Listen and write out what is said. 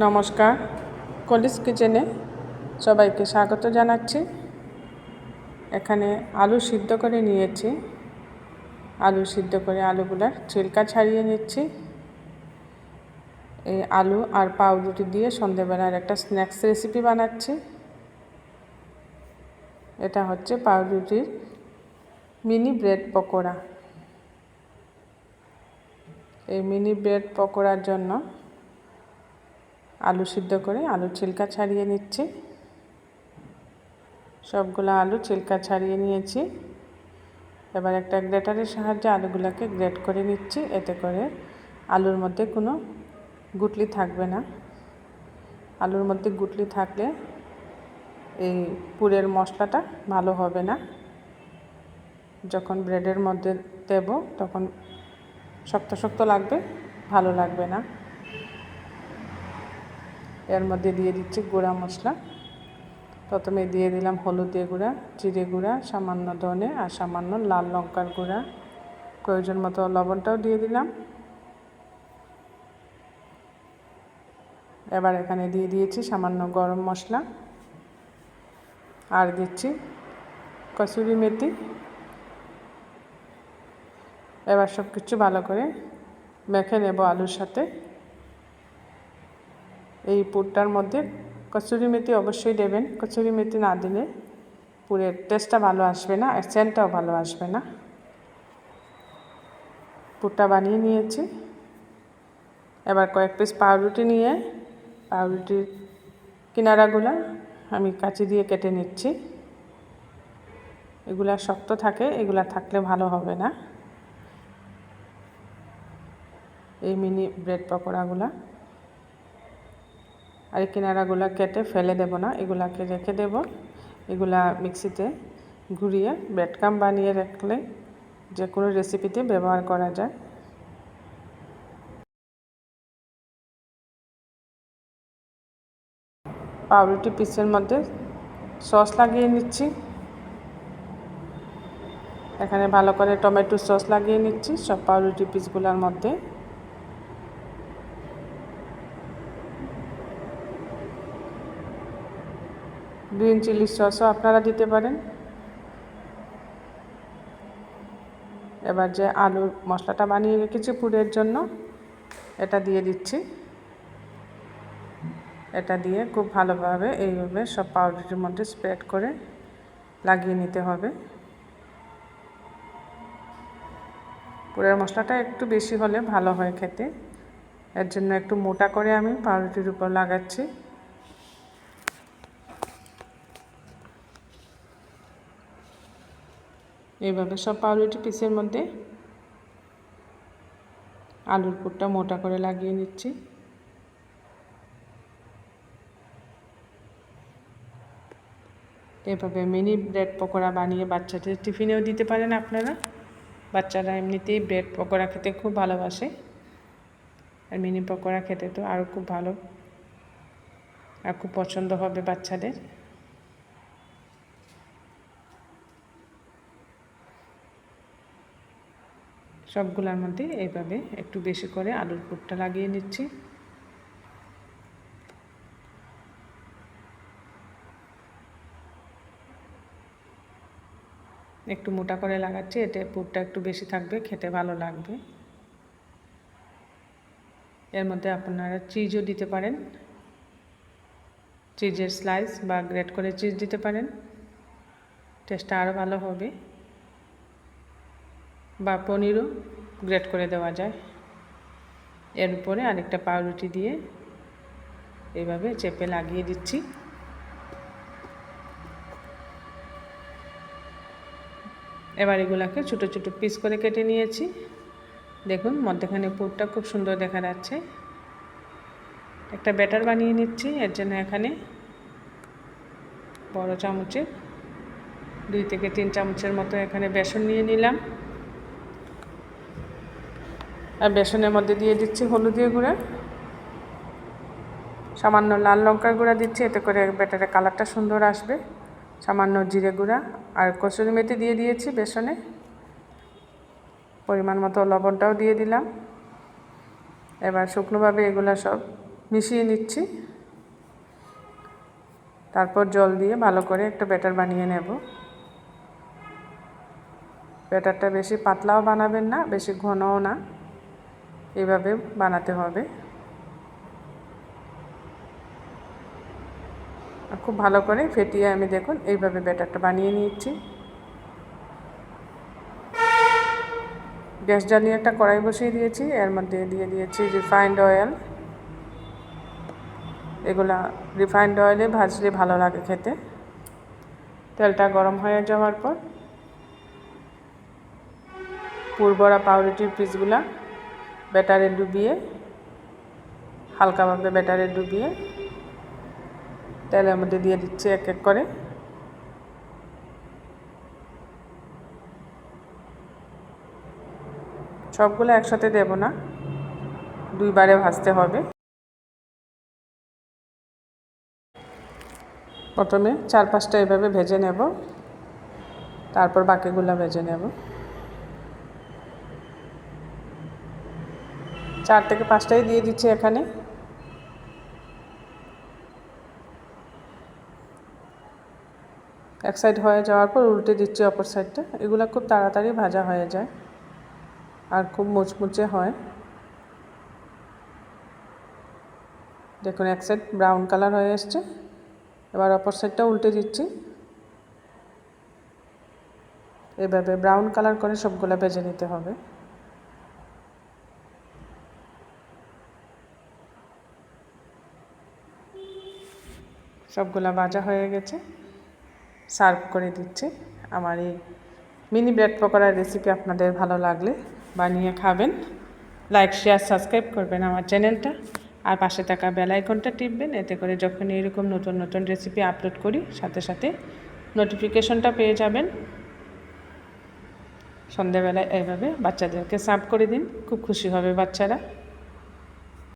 নমস্কার, কলিস কিচেনে সবাইকে স্বাগত জানাচ্ছি। এখানে আলু সিদ্ধ করে নিয়েছি। আলু সিদ্ধ করে আলুগুলার ছিলকা ছাড়িয়ে নিচ্ছি। এই আলু আর পাউরুটি দিয়ে সন্ধেবেলার একটা স্ন্যাক্স রেসিপি বানাচ্ছি। এটা হচ্ছে পাউরুটির মিনি ব্রেড পকোড়া। এই মিনি ব্রেড পকোড়ার জন্য আলু সিদ্ধ করে আলু ছিলকা ছাড়িয়ে নিচ্ছি। সবগুলো আলু ছিলকা ছাড়িয়ে নিয়েছি। এবার একটা গ্রেটারের সাহায্যে আলুগুলোকে গ্রেট করে নিচ্ছি। এতে করে আলুর মধ্যে কোনো গুটলি থাকবে না। আলুর মধ্যে গুটলি থাকলে এই পুরের মশলাটা ভালো হবে না। যখন ব্রেডের মধ্যে দেব তখন শক্ত শক্ত লাগবে, ভালো লাগবে না। এর মধ্যে দিয়ে দিচ্ছি গুঁড়া মশলা। প্রথমে দিয়ে দিলাম হলুদের গুঁড়া, জিরে গুঁড়া, সামান্য ধনে আর সামান্য লাল লঙ্কার গুঁড়া। প্রয়োজন মতো লবণটাও দিয়ে দিলাম। এবার এখানে দিয়ে দিয়েছি সামান্য গরম মশলা। আর দিচ্ছি কসুরি মেথি। এবার সব কিছু ভালো করে মেখে নেব আলুর সাথে। এই পুরটার মধ্যে কচুরি মেথি অবশ্যই দেবেন। কচুরি মেথি না দিলে পুরের টেস্টটা ভালো আসবে না, আর সেন্টটাও ভালো আসবে না। পুরটা বানিয়ে নিয়েছি। এবার কয়েক পিস পাউরুটি নিয়ে, পাউরুটির কিনারাগুলো আমি কাঁচি দিয়ে কেটে নিচ্ছি। এগুলা শক্ত থাকে, এগুলা থাকলে ভালো হবে না। এই মিনি ব্রেড পকোড়াগুলা। আর কিনারাগুলো কেটে ফেলে দেব না, এগুলাকে রেখে দেব। এগুলা মিক্সিতে ঘুরিয়ে ব্রেডকাম বানিয়ে রাখলে যে কোনো রেসিপিতে ব্যবহার করা যায়। পাউরুটি পিসের মধ্যে সস লাগিয়ে নিচ্ছি। এখানে ভালো করে টমেটো সস লাগিয়ে নিচ্ছি, সব পাউরুটি পিসগুলোর মধ্যে। গ্রিন চিলি সসও আপনারা দিতে পারেন। এবার যে আলুর মশলাটা বানিয়ে রেখেছি পুরের জন্য, এটা দিয়ে দিচ্ছি। এটা দিয়ে খুব ভালোভাবে এইভাবে সব পাউডারের মধ্যে স্প্রেড করে লাগিয়ে নিতে হবে। পুরের মশলাটা একটু বেশি হলে ভালো হয় খেতে। এর জন্য একটু মোটা করে আমি পাউরুটির উপর লাগাচ্ছি। এইভাবে সব পাউরুটি পিসের মধ্যে আলুর পুরটা মোটা করে লাগিয়ে নিচ্ছি। এভাবে মিনি ব্রেড পকোড়া বানিয়ে বাচ্চাদের টিফিনেও দিতে পারেন আপনারা। বাচ্চারা এমনিতেই ব্রেড পকোড়া খেতে খুব ভালোবাসে। আর মিনি পকোড়া খেতে তো আরও খুব ভালো আর খুব পছন্দ হবে বাচ্চাদের। সবগুলোর মধ্যে এইভাবে একটু বেশি করে আলুর পুরটা লাগিয়ে নিচ্ছি। একটু মোটা করে লাগাচ্ছি, এতে পুরটা একটু বেশি থাকবে, খেতে ভালো লাগবে। এর মধ্যে আপনারা চিজও দিতে পারেন। চিজের স্লাইস বা গ্রেট করে চিজ দিতে পারেন। টেস্টটা আরও ভালো হবে। বা পনিরও গ্রেট করে দেওয়া যায়। এর উপরে আরেকটা পাউরুটি দিয়ে এভাবে চেপে লাগিয়ে দিচ্ছি। এবার এগুলাকে ছোটো ছোটো পিস করে কেটে নিয়েছি। দেখুন, মধ্যেখানে পুরটা খুব সুন্দর দেখা যাচ্ছে। একটা ব্যাটার বানিয়ে নিচ্ছি, এর জন্য এখানে বড় চামচে দুই থেকে তিন চামচের মতো এখানে বেসন নিয়ে নিলাম। আর বেসনের মধ্যে দিয়ে দিচ্ছি হলুদের গুঁড়া। সামান্য লাল লঙ্কার গুঁড়া দিচ্ছি, এতে করে ব্যাটারের কালারটা সুন্দর আসবে। সামান্য জিরে গুঁড়া আর কসুরি মেথি দিয়ে দিয়েছি বেসনে। পরিমাণ মতো লবণটাও দিয়ে দিলাম। এবার শুকনোভাবে এগুলো সব মিশিয়ে নিচ্ছি। তারপর জল দিয়ে ভালো করে একটা ব্যাটার বানিয়ে নেব। ব্যাটারটা বেশি পাতলাও বানাবেন না, বেশি ঘনও না। এভাবে বানাতে হবে। খুব ভালো করে ফেটিয়ে আমি দেখুন এইভাবে ব্যাটারটা বানিয়ে নিচ্ছি গ্যাস জ্বালিয়ে একটা কড়াই বসিয়ে দিয়েছি, এর মধ্যে দিয়ে দিয়েছি রিফাইন্ড অয়েল। এগুলা রিফাইন্ড অয়েলে ভাজলে ভালো লাগে খেতে। তেলটা গরম হয়ে যাওয়ার পর পুরবড়া পাউরুটির পিসগুলা ব্যাটারে ডুবিয়ে হালকাভাবে ব্যাটারে ডুবিয়ে, তেলের মধ্যে দিয়ে দিচ্ছি এক এক করে। সবগুলো একসাথে দেব না, দুইবারে ভাজতে হবে। প্রথমে চার পাঁচটা এভাবে ভেজে নেব, তারপর বাকিগুলো ভেজে নেব। চার থেকে পাঁচটাই দিয়ে দিচ্ছি এখানে। এক সাইড হয়ে যাওয়ার পর উল্টে দিচ্ছি অপর সাইডটা এগুলো খুব তাড়াতাড়ি ভাজা হয়ে যায় আর খুব মুচমুচে হয়। দেখুন, এক সাইড ব্রাউন কালার হয়ে এসছে। এবার অপর সাইডটা উল্টে দিচ্ছি। এভাবে ব্রাউন কালার করে সবগুলো ভেজে নিতে হবে। সবগুলা ভাজা হয়ে গেছে। সার্ভ করে দিচ্ছি। আমার এই মিনি ব্রেড পকোড়ার রেসিপি আপনাদের ভালো লাগলে বানিয়ে খাবেন। লাইক শেয়ার সাবস্ক্রাইব করবেন আমার চ্যানেলটা। আর পাশে থাকা বেল আইকনটা টিপবেন। এতে করে যখন এরকম নতুন নতুন রেসিপি আপলোড করি, সাথে সাথে নোটিফিকেশনটা পেয়ে যাবেন। সন্ধেবেলায় এইভাবে বাচ্চাদেরকে সার্ভ করে দিন। খুব খুশি হবে বাচ্চারা।